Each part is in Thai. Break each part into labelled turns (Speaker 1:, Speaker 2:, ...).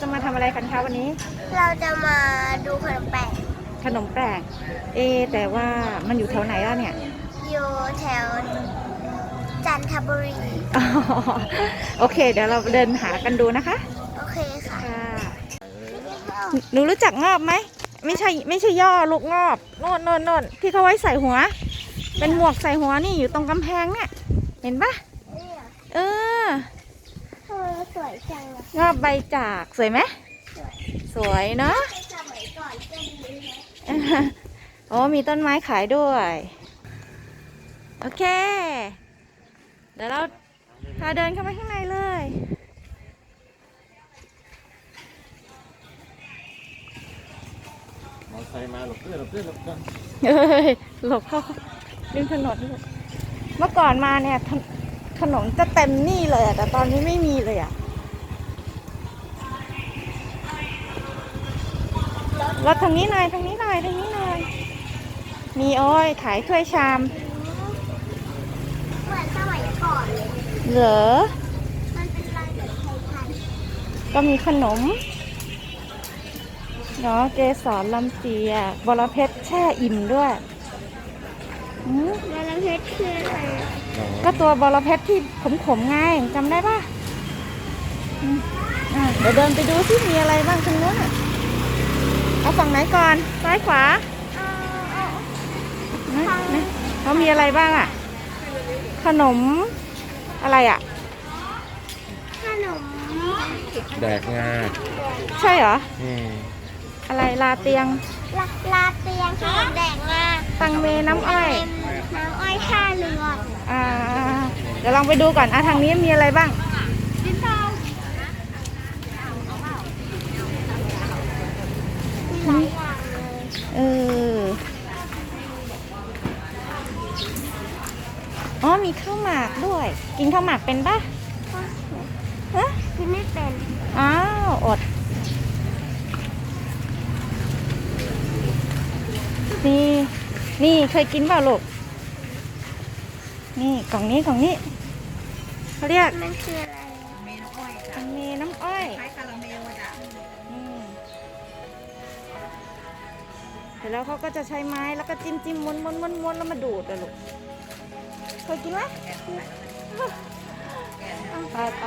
Speaker 1: จะมาทำอะไรกันคะวันนี้
Speaker 2: เราจะมาดูขนมแปลก
Speaker 1: ขนมแปลก เอะแต่ว่ามันอยู่แถวไหนล่ะเนี่ย
Speaker 2: อยู่แถวจันทบุรี
Speaker 1: อ๋อโอเค เดี๋ยวเราเดินหากันดูนะคะ
Speaker 2: โอเคค่ะ
Speaker 1: ค่ะหนูรู้จักงอบไหม ไม่ใช่ไม่ใช่ย่อลูกงอบ โน่นโน่นโน่นที่เขาไว้ใส่หัว เป็นหมวกใส่หัวนี่อยู่ตรงกำแพงเนี่ย เห็นปะเออ
Speaker 2: ทำไมมัน สวยจังอะ
Speaker 1: งอบใบจากสวยไหมสวยเนาะ
Speaker 2: ในสมัยก่อนก็มีนะ
Speaker 1: โอ้มีต้นไม้ขายด้วย โอเค เดี๋ยวเราพาเดินเข้าไปข้างในเลย
Speaker 3: มอไซค์มาหลบเพื่อนหลบเพื่อนหลบเพื่อน
Speaker 1: เฮ้ยหลบเข้าริมถนนลูกเมื่อก่อนมาเนี่ยถน ถนนจะเต็มนี่เลยอะแต่ตอนนี้ไม่มีเลยอะรถทางนี้หน่อยทางนี้หน่อยทางนี้หน่อย มีโอ้ยขายถ้วยชาม
Speaker 2: เหมือนสมัยก่อนเลย
Speaker 1: เหรอ
Speaker 2: มันเป็นลายแบบไทย
Speaker 1: ก็มีขนมเนาะเกสรลำเจียกบรเพชรแช่อิ่มด้วยอืม
Speaker 2: ๆแล้วเพชรคืออะไรอะ
Speaker 1: ก็ตัวบรเพชรที่ขมๆไงจำได้ปะอืมอะเดี๋ยวเดินไปดูที่มีอะไรบ้างตรงนู้นอะเอาฝั่งไหนก่อน ซ้ายขวา
Speaker 2: เอาเอา
Speaker 1: นะนะเขามีอะไรบ้างอะ ขนมอะไรอะ
Speaker 2: ขนม
Speaker 3: แดกงา
Speaker 1: ใช่เหรอ
Speaker 3: อืม
Speaker 1: อะไรลาเตียง
Speaker 2: ลาลาเตียงขนมแดงงา
Speaker 1: ตังเมน้ำอ้อย
Speaker 2: น้ำอ้อยท่าเรือ
Speaker 1: อ่าเดี๋ยวลองไปดูก่อนอะทางนี้มีอะไรบ้าง
Speaker 2: ดินเทามีหลายอย่างเลย
Speaker 1: เอออ๋อมีข้าวหมากด้วย กินข้าวหมากเป็นปะฮะ
Speaker 2: กินไม่เป็น
Speaker 1: อ้าวอด นี่ นี่เคยกินเปล่าลูก นี่กล่องนี้กล่องนี้เขาเรียก
Speaker 2: มันคืออะไร
Speaker 1: อันเมน้ำอ้อยอืมเสร็จแล้วเขาก็จะใช้ไม้แล้วก็จิ้มจิ้มม้วนม้วนม้วนม้วนแล้วมาดูดอะลูกเคยกินไหมไปไป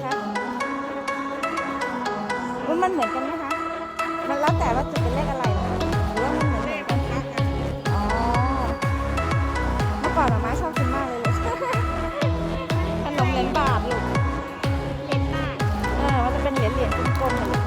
Speaker 1: คืออะไรคะว่ามันเหมือนกันไหมคะ มันแล้วแต่ว่าจุดเป็นเลขอะไรเหรอหรือว่ามันเหมือนกันอ๋อ เมื่อก่อนหมาม้าชอบกินมากเลยลูกขนมเหรียญบาทลูก
Speaker 2: เล่นบ้าน
Speaker 1: เออ มันจะเป็นเหรียญเหรียญกลมๆ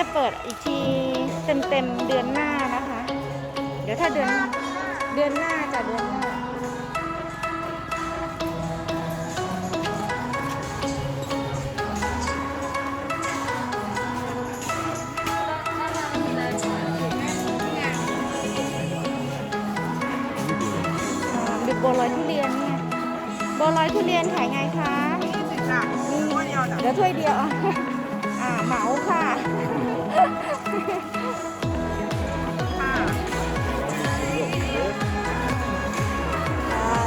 Speaker 2: จะ
Speaker 1: เปิดอีกทีเต็มๆเดือนหน้านะคะ เดี๋ยวถ้าเดือนเดือนหน้าจะเดือนหน้าอ่าดูบัวลอยทุเรียนเนี่ยบัวลอยทุเรียนขายไงคะ นี่เดี๋ยวถ้วยเดียว อ่าเหมาค่ะ ค่ะใช่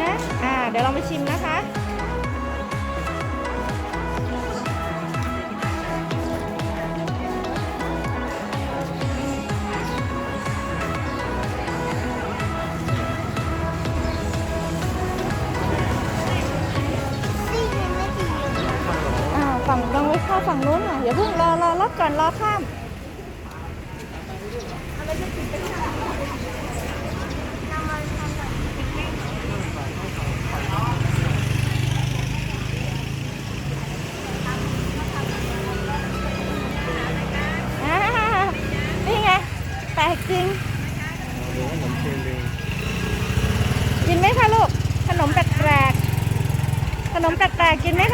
Speaker 1: นะอ่า เดี๋ยวเราไปชิมนะคะ นู้นอย่าเพิ่งรอรอรถก่อนรอข้าม
Speaker 2: นี่ไงแป
Speaker 1: ลกจริงกินไหมคะลูกขนมแปลกๆขนมแปลกๆกินไหมค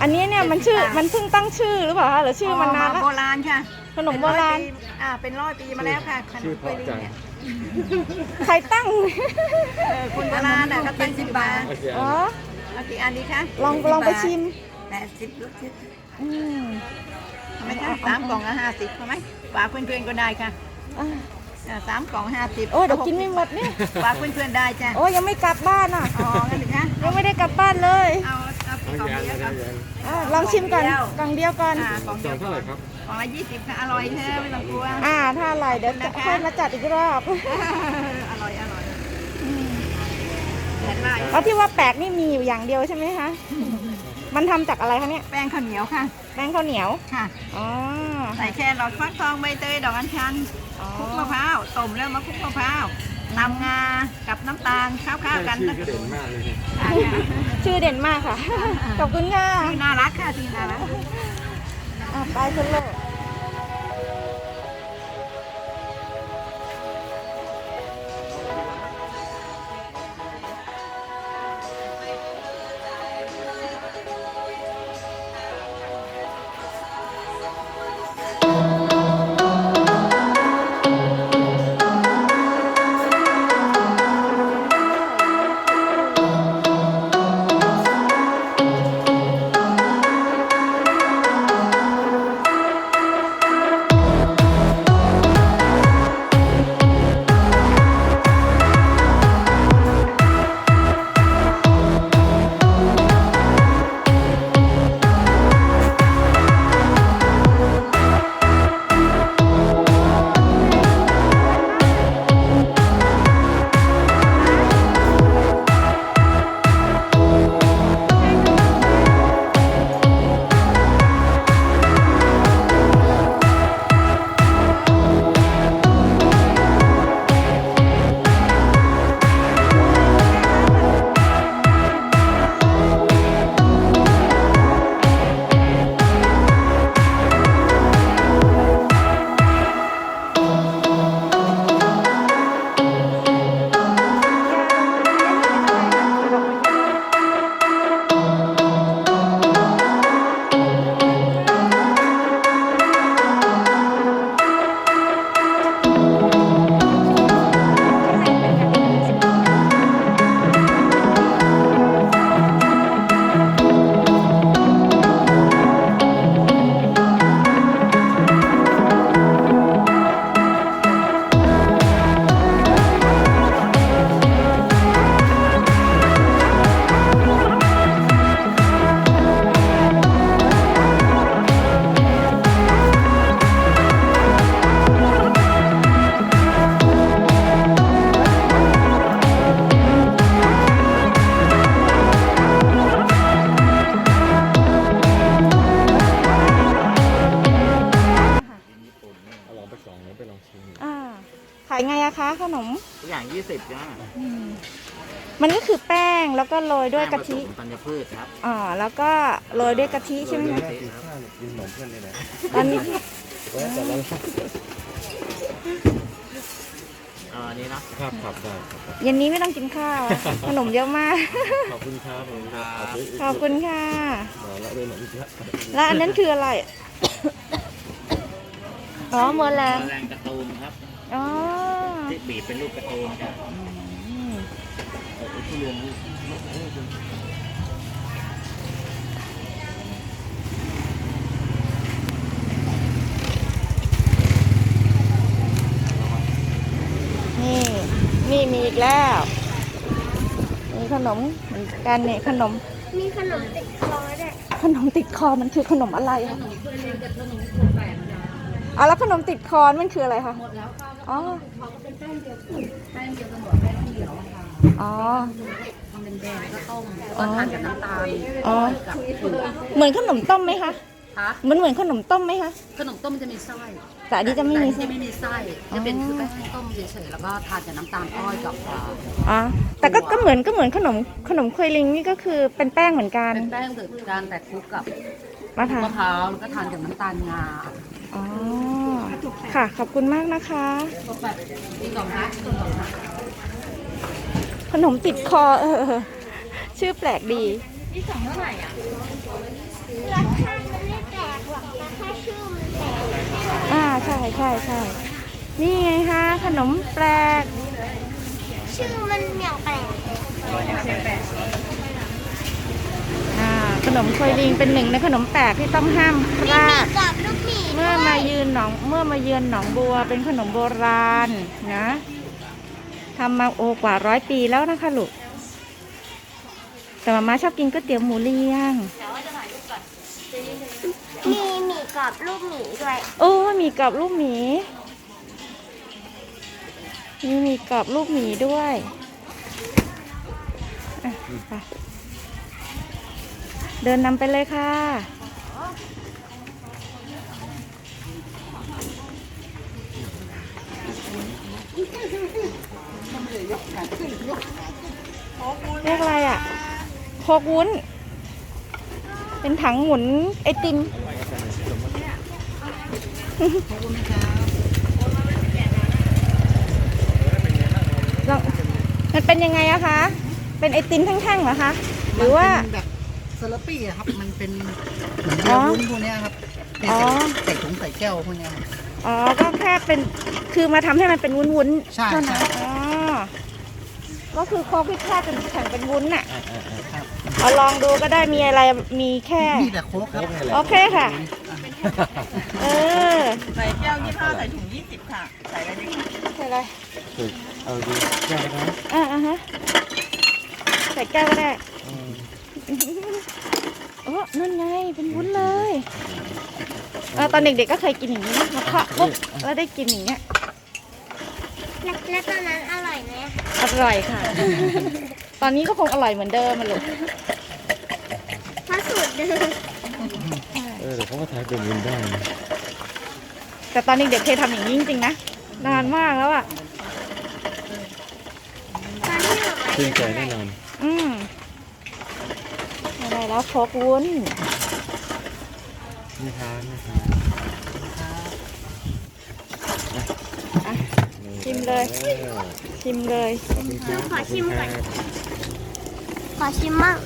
Speaker 4: อั
Speaker 1: นนี้เนี่ยมันชื่อมันเพิ่งตั้งชื่อหรือเปล่าคะหรือชื่อมันนานแล้ว
Speaker 4: โบราณค่ะ
Speaker 1: ขนมโบราณ
Speaker 4: เป็นอยปีอ่าเป็นร้อยปีมาแล้วค่ะขน
Speaker 3: ชื่อ
Speaker 4: ม
Speaker 3: เพ
Speaker 4: กล้วย
Speaker 3: ราะ
Speaker 4: ลิง
Speaker 3: จัง
Speaker 4: เนี่ย
Speaker 1: ใครตั้ง
Speaker 4: เออคุณโบราณน่ะเขาตั้งสิบบาท
Speaker 3: โอเค
Speaker 1: อ๋อ
Speaker 4: เอากี่อันดีคะ
Speaker 1: ลองลองไปชิม
Speaker 4: แปดสิบลูกชิด
Speaker 1: อืม
Speaker 4: ทำไหมคะสามกล่องละห้าสิบทำไหมฝากเพื่อนๆก็ได้ค่ะ
Speaker 1: อะ
Speaker 4: อ่าสามกล่องห้าสิบ
Speaker 1: โอ้ยเดี๋ยวกินไม่หมดเนี่ย
Speaker 4: ฝากเพื่อนๆได้จ้ะ
Speaker 1: โอ้ยยังไม่กลับบ้านอะ
Speaker 4: อ๋องั้นถึงคะ
Speaker 1: ยังไม่ได้กลับบ้านเลย
Speaker 4: เอา เอา
Speaker 3: เอา
Speaker 4: กี่กล่อง
Speaker 3: ยาน
Speaker 4: ดี
Speaker 3: อะไร
Speaker 4: คะ
Speaker 3: ยาน
Speaker 1: อะลองชิมก่อนกล่องเดียวก่อน
Speaker 4: อ่ากล่อง
Speaker 3: จ
Speaker 4: เดี
Speaker 3: อ
Speaker 4: ยว
Speaker 3: งเท่าไหร่ครับ
Speaker 4: กล่องละยี่สิบค่ะอร่อยเธอะไม่ต้องกลัว
Speaker 1: อ่า ถ้าอร่อยเดี๋ยวจะค่อยมาจัดอีกรอบ
Speaker 4: อร่อยอร่อยแผ่นลาย
Speaker 1: แล้วที่ว่าแปลกนี่มีอยู่อย่างเดียวใช่ไหมคะ มันทำจากอะไรคะเนี่ย
Speaker 4: แป้งข้าวเหนียวค่ะ
Speaker 1: แป้งข้าวเหนียว
Speaker 4: ค่ะ
Speaker 1: อ๋อ
Speaker 4: ใส่แครอทฟักทองใบเตยดอกอัญชัน
Speaker 1: อ๋อ
Speaker 4: คลุกมะพร้าวต้มแล้วมาคลุกมะพร้าว ตำงากับน้ำตาลข้าวๆกัน
Speaker 3: ชื่อก็เด่นมากเลยเนี่ย
Speaker 4: ค่ะ
Speaker 1: ชื่อเด่นมากค่ะ ขอบคุณค่ะ
Speaker 4: ชื่อน่ารักค่ะชื่อน่ารัก
Speaker 1: อะไปคุณลูกายไงอะคะขนม
Speaker 5: ทุกอย่าง 20จ้า
Speaker 1: อืมมันก็คือแป้งแล้วก็โรยด้วยกะทิ
Speaker 5: แป้งผสมธัญพืชครับ
Speaker 1: อ๋อ แล้วก็โรยด้วยกะทิใช่ไหม
Speaker 3: เดี๋ยว
Speaker 1: คะ
Speaker 3: นี้กินข้าวกินขนมเพื่อนเลยนะ
Speaker 1: ตอนนี้
Speaker 3: แต่ละ
Speaker 5: เอาอันนี้เนาะ
Speaker 3: ครับครับได้ครับ
Speaker 1: เย็นนี้ไม่ต้องกินข้าวอะขนมเยอะมาก
Speaker 3: ขอบคุณครับผมครับ
Speaker 1: ขอบคุณค่ะ
Speaker 3: มาแล้วด้วยหนมอีกแล้ว
Speaker 1: แล้วอันนั้นคืออะไร อ๋อเมอร์แลน
Speaker 5: แรงการ์ตูนครับ
Speaker 1: อ๋อ
Speaker 5: ที่บีบเป็นรูปการ์ตูนจ้ะ
Speaker 1: อืม
Speaker 3: เอาไปทุเรียนนี่
Speaker 1: นี่นี่มีอีกแล้ว มีขนมเหมือนกันเนี่ยขนม
Speaker 2: มีขนมติดคอด้วย
Speaker 1: ขนมติดคอมันคือขนมอะไรคะอ๋อแล้วขนมติดคอมันคืออะไรคะ หมดแล้วค่ะ อ๋อแป้งเดียวกันหมดแป้งเดียวค่ะอ๋อ ทำเป็นแดงก็ต้มก็ทานกับน้ำตาลอ๋อเหมือนขนมต้มไหมคะ
Speaker 6: คะ
Speaker 1: มันเหมือนขนมต้มไหมคะ
Speaker 6: ขนมต้มมันจะมีไส้
Speaker 1: แต่อันนี้จะไม่มี
Speaker 6: แต่
Speaker 1: ใช่
Speaker 6: อัน
Speaker 1: ไหม
Speaker 6: นี้ไม่มีไส้จะเป็นคือแป้งต้มเฉยๆแล้วก็ทานกับน้ำตาลอ้อยกับอ่า
Speaker 1: อ๋อ แต่ก็ก็เหมือนก็เหมือนขนมขนมควยลิงนี่ก็คือเป็นแป้งเหมือนกัน
Speaker 6: เป็นแป้งถึงการแต่คลุกกับ
Speaker 1: มะพร้าว
Speaker 6: มะพร้าวแล้วก็ทานกับน้ำตาลงา
Speaker 1: อ๋อ ค่ะ ขอบคุณมากนะคะ
Speaker 6: แบบมีสองนะมีสองนะ
Speaker 1: ขนมติดคอเออ ชื่อแปลกดี
Speaker 2: ราคามันไม่แปลกหรอกแต่แค่ชื่อมันแปลก
Speaker 1: อ่าใช่ใช่ใช่นี่ไงคะขนมแปลก
Speaker 2: ชื่อมันอย่างแปลก
Speaker 1: อ่าขนมควยลิงเป็นหนึ่งในขนมแปลกที่ต้องห้ามพ
Speaker 2: มี
Speaker 1: ลา
Speaker 2: หมี่
Speaker 1: ด
Speaker 2: กับลูกหมี่
Speaker 1: เมื่อ
Speaker 2: ด้ว
Speaker 1: มายยืนหนองเมื่อมาเยือนหนองบัวเป็นขนมโบราณนะทำมาโอกว่าร้อยปีแล้วนะคะลูกแต่มาม่าชอบกินก๋วยเตี๋ยวหมูเลี้ยง
Speaker 2: มีหมี่กับลูกหมี่ด้วย
Speaker 1: โอ้มีกับลูกหมีมีมีกับลูกหมีด้วยอะไปเดินนำไปเลยค่ะ เรียกอะไรอะโคกวุ้น เป็นถังหมุนไอติมลองมันเป็นยังไงอะคะ เป็นไอติมแท่งๆเหรอคะ หรือว่า
Speaker 7: มันเป็นแบบเซเลปี้อะครับ มันเป็นเหมือนเบียร์วุ้นพวกเนี้ยครับที่
Speaker 1: อ๋อ
Speaker 7: ใส่ใส่ถุงใส่แก้วพวกเนี้ยครับ
Speaker 1: อ๋อ ก็แค่เป็น คือมาทำให้มันเป็นวุ้นๆ
Speaker 7: ใช่
Speaker 1: เท่านั้น
Speaker 7: ใช่
Speaker 1: อ๋อ ก็คือโคกที่แค่เป็นแข็งเป็นวุ้นน่ะ
Speaker 3: อ่าอ่าอ่า
Speaker 7: ครับ
Speaker 1: เอาลองดูก็ได้มีอะไรมีแค่
Speaker 7: มีแต่โค้กครับ
Speaker 1: โอเคค่ะ เออ
Speaker 4: ใส่แก้วยี่ห้าใส่ถุงยี่สิบค่ะ ใส่อะไรดีคะ
Speaker 1: ใส่อะไร
Speaker 3: ถูกเอาดูแก้วนะ
Speaker 1: อ่าอ่าฮะใส่แก้วก็ได้
Speaker 3: อืม
Speaker 1: โอ้นั่นไงเป็นวุ้นเลยเออตอนเด็กๆก็เคยกินอย่างนี้นะมาเคาะปุ๊บแล้วได้กินอย่างเงี้ย
Speaker 2: แล้วแล้วตอนนั้นอร่อยไหม
Speaker 1: อร่อยค่ะ ตอนนี้ก็คงอร่อยเหมือนเดิมมาลูก
Speaker 2: เพราะสูตรเดิม
Speaker 3: เออเดี๋ยวเขาก็ทายเป็นเงินได้นะ
Speaker 1: แต่ตอนเด็กๆเคยทำอย่างนี้จริงๆนะนานมากแล้วอะ
Speaker 2: ตอนที่หนูมา
Speaker 3: ชื่นใจแน่นอน
Speaker 1: อืมอะไรแล้วโคกวุ้น
Speaker 3: ไม่ทานไม่ทาน
Speaker 1: อะชิมเลย
Speaker 3: ออ
Speaker 1: ชิมเลย
Speaker 3: ขอบคุณครับ
Speaker 2: ขอชิมก่อน
Speaker 3: ขบคุณครับ
Speaker 2: ขอชิมมั่ง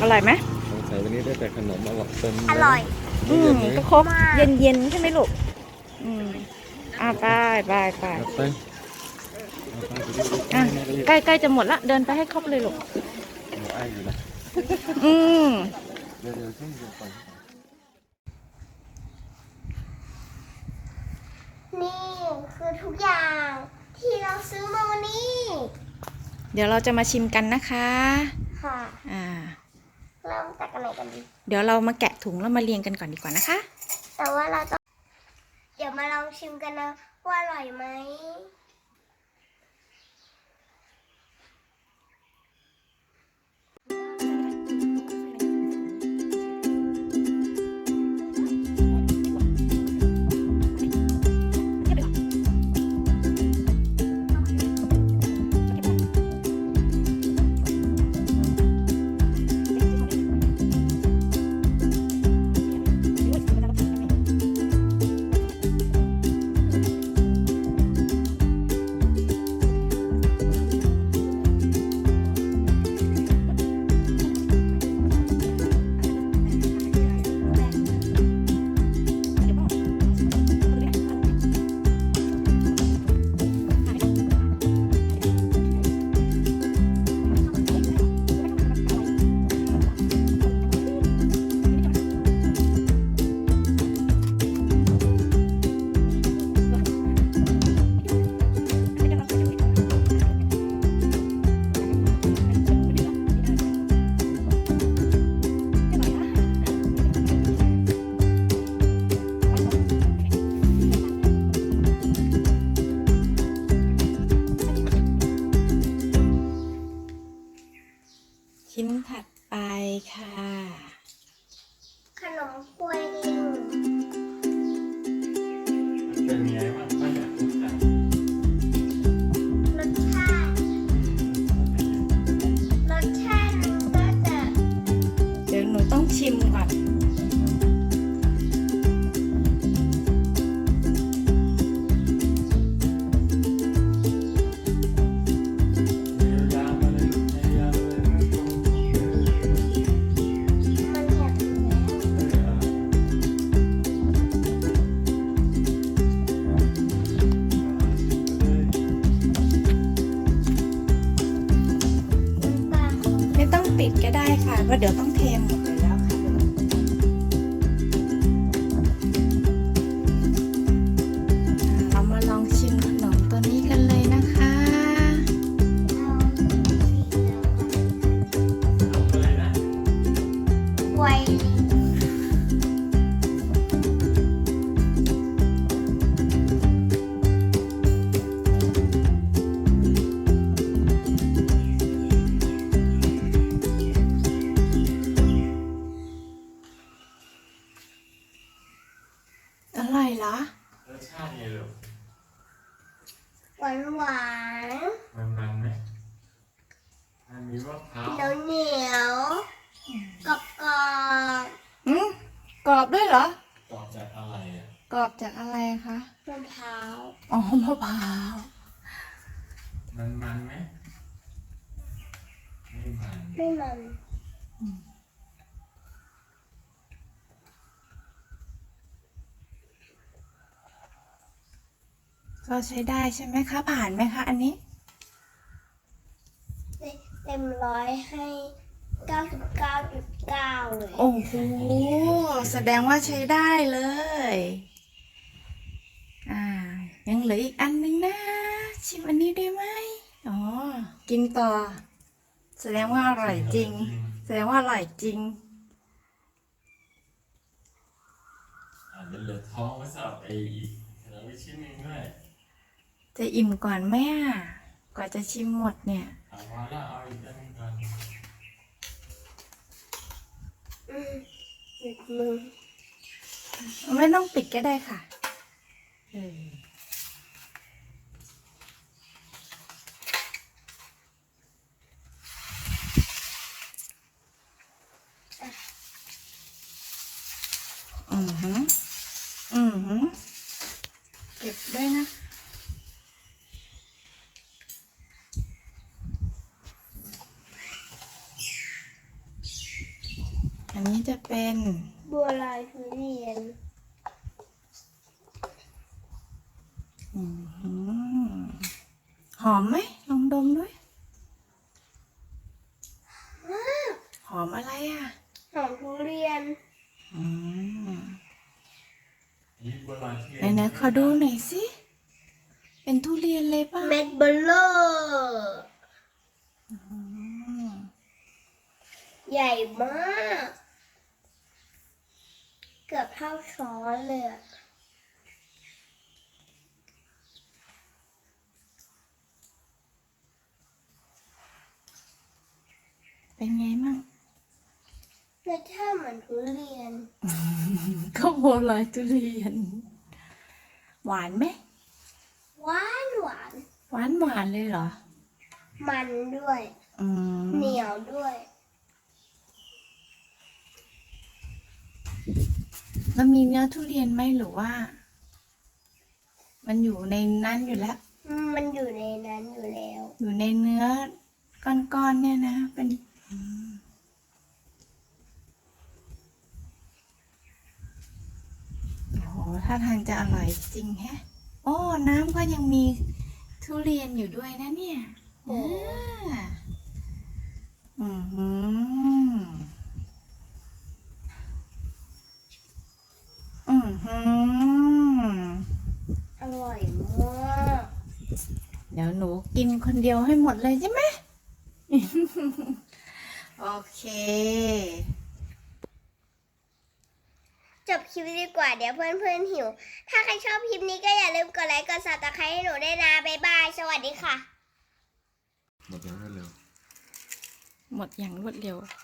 Speaker 1: อร่อยไหม
Speaker 3: สงสัยวันนี้ได้แต่ขนมอร่อยเต็มเล
Speaker 2: อร่อย
Speaker 1: อืม
Speaker 3: เย็นๆ
Speaker 1: ก็
Speaker 3: เลย
Speaker 1: โคกเย็นๆใช่ไหมลูก อืมอะไปไปไป
Speaker 3: เอาไปเอาไปไปดูดิ
Speaker 1: อะ
Speaker 3: แม่ก็รีบ
Speaker 1: ใกล้ๆจะหมดละ เดินไปให้ครบเลยลูก
Speaker 3: เดี๋ยวไอ้อยู่นะ
Speaker 1: อืม
Speaker 3: เดี๋ยวเดี๋ยวขึ้นเดี๋ยวไป
Speaker 2: นี่ คือทุกอย่างที่เราซื้อมาวันนี้
Speaker 1: เดี๋ยวเราจะมาชิมกันนะคะ
Speaker 2: ค่ะ
Speaker 1: อ่า
Speaker 2: เริ่มจากอันไหนกันดี
Speaker 1: เดี๋ยวเรามาแกะถุงแล้วมาเรียงกันก่อนดีกว่านะคะ
Speaker 2: แต่ว่าเราต้อง เดี๋ยวมาลองชิมกันนะว่าอร่อยไหม
Speaker 3: เปิ
Speaker 8: ดก็ได้ค่ะเพราะเดี๋ยวต้องเทหมด เหรอ
Speaker 3: รสชาติไงลูก
Speaker 2: หวานหวาน
Speaker 3: มันมันไหมมันมีมะพร้าว
Speaker 2: เหนียวเหนียวกรอบกรอบ
Speaker 8: อืมกรอบด้วยเหรอ
Speaker 3: ตอบจากอะไรอะ
Speaker 8: กรอบจากอะไรคะ
Speaker 2: มะพร้าว
Speaker 8: อ๋อมะพร้าว
Speaker 3: มันมันไหมไม่มัน
Speaker 2: ไม่มัน
Speaker 8: ก็ใช้ได้ใช่ไหมคะ ผ่านไหมคะ อันนี้
Speaker 2: เต็มร้อยให้เก้าสิบเก้าจุดเก้าเลย
Speaker 8: โอ้โหแสดงว่าใช้ได้เลย อ่า ยังเหลืออีกอันนึงนะ ชิมอันนี้ได้ไหมอ๋อ กินต่อ แสดงว่าอร่อยจริง แสดงว่าอร่อยจริง
Speaker 3: อาจจะเหลือท้องไว้สำหรับไอ้อีกแล้วไปชิ้นหนึงด้วย
Speaker 8: จะอิ่มก่อนไหมอะกว่าจะชิมหมดเนี่ย
Speaker 3: เอามาแล้วเอาอีกอันหนึงก่อน
Speaker 2: อืมหยุดมือ
Speaker 8: ไม่ต้องปิดก็ได้ค่ะเอออือหืออือหือเก็บด้วยนะ อันนี้จะเป็น
Speaker 2: บัวลอยทุเรียน
Speaker 8: อืมหอมไหมลองดมด้วย ห อมอะไรอะ
Speaker 2: หอมทุเรียน
Speaker 8: อืม
Speaker 3: นี่บัวลอยที่
Speaker 8: ไหนๆขอดูหน่อยสิ เป็นทุเรียนเลยป่ะ
Speaker 2: เม็ดเบลเลอร์
Speaker 8: อืม
Speaker 2: ใหญ่มาก เกือบเท่าช้อนเลยอะ
Speaker 8: เป็นไงมั่ง
Speaker 2: รสชาติเหมือนทุเรียน
Speaker 8: ข้าวโพดลอยทุเรียน หวานไหม
Speaker 2: หวานหวาน
Speaker 8: หวานหวานเลยเหรอ
Speaker 2: มันด้วย
Speaker 8: อืม
Speaker 2: เหนียวด้วย
Speaker 8: แล้วมีเนื้อทุเรียนไหมหรือว่า มันอยู่ในนั้นอยู่แล้ว
Speaker 2: มันอยู่ในนั้นอยู่แล้ว
Speaker 8: อยู่ในเนื้อก้อนๆเนี่ยนะเป็นอืม โอ้โหถ้าทางจะอร่อยจริงแฮะโอ้น้ำก็ยังมีทุเรียนอยู่ด้วยนะเนี่ย
Speaker 2: โอ้
Speaker 8: อ่าอือหืออือหือ
Speaker 2: อร่อยมาก
Speaker 8: เดี๋ยวหนูกินคนเดียวให้หมดเลยใช่ไหม โอเค
Speaker 2: จบค ลิปดีกว่าเดี๋ยวเพื่อนๆหิว ถ้าใครชอบคลิปนี้ก็อย่าลืมกดไลค์กดซับสไครต์ให้หนูด้วยนะบ๊ายบาย สวัสดีค่ะ
Speaker 3: หมดแล้วเร็ว
Speaker 8: หมดอย่างรวดเร็ว
Speaker 3: ๆ